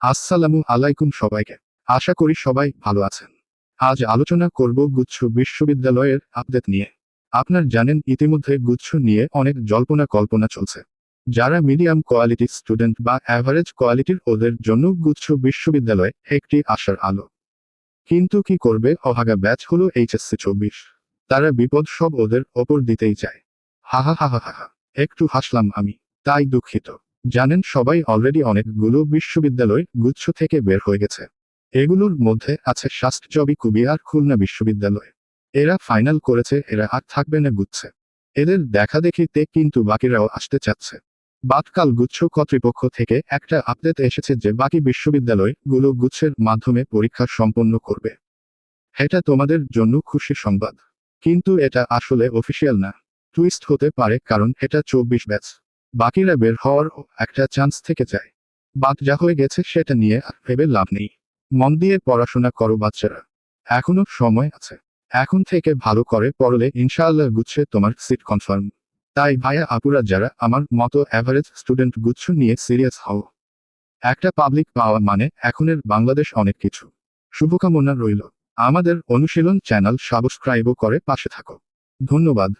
আসসালামু আলাইকুম সবাইকে। আশা করি সবাই ভালো আছেন। আজ আলোচনা করব গুচ্ছ বিশ্ববিদ্যালয়ের আপডেট নিয়ে। আপনার জানেন, ইতিমধ্যে গুচ্ছ নিয়ে অনেক জল্পনা কল্পনা চলছে। যারা মিডিয়াম কোয়ালিটি স্টুডেন্ট বা অ্যাভারেজ কোয়ালিটির ওদের জন্য গুচ্ছ বিশ্ববিদ্যালয়ে একটি আশার আলো। কিন্তু কি করবে? অভাগা ব্যাচ হলো এইচএসসি চব্বিশ। তারা বিপদ সব ওদের ওপর দিতেই চায়। হা হা হা হা হা। একটু হাসলাম আমি। তাই দুঃখিত। জানেন, সবাই অলরেডি অনেকগুলো বিশ্ববিদ্যালয় গুচ্ছ থেকে বের হয়ে গেছে। এগুলোর মধ্যে আছে শাস্ত্রজবি কুবিয়ার খুলনা বিশ্ববিদ্যালয়। এরা ফাইনাল করেছে, এরা আর থাকবে না গুচ্ছে। এদের দেখা দেখিতে কিন্তু বাকিরাও আসতে চাচ্ছে। বাতকাল গুচ্ছ কর্তৃপক্ষ থেকে একটা আপডেট এসেছে যে বাকি বিশ্ববিদ্যালয়গুলো গুচ্ছের মাধ্যমে পরীক্ষা সম্পন্ন করবে। এটা তোমাদের জন্য খুশির সংবাদ। কিন্তু এটা আসলে অফিসিয়াল না। টুইস্ট হতে পারে কারণ এটা চব্বিশ ব্যাচ বাকিরা বের হওয়ার একটা চান্স থেকে যায়। বাদ যা হয়ে গেছে সেটা নিয়ে আর ভেবে লাভ নেই। মন দিয়ে পড়াশোনা করো বাচ্চারা। এখনও সময় আছে। এখন থেকে ভালো করে পড়লে ইনশাআল্লাহ গুচ্ছে তোমার সিট কনফার্ম তাই ভাইয়া আপুরা যারা আমার মতো অ্যাভারেজ স্টুডেন্ট গুচ্ছ নিয়ে সিরিয়াস হও। একটা পাবলিক পাওয়া মানে এখনের বাংলাদেশ অনেক কিছু। শুভকামনা রইল। আমাদের অনুশীলন চ্যানেল সাবস্ক্রাইবও করে পাশে থাকো। ধন্যবাদ।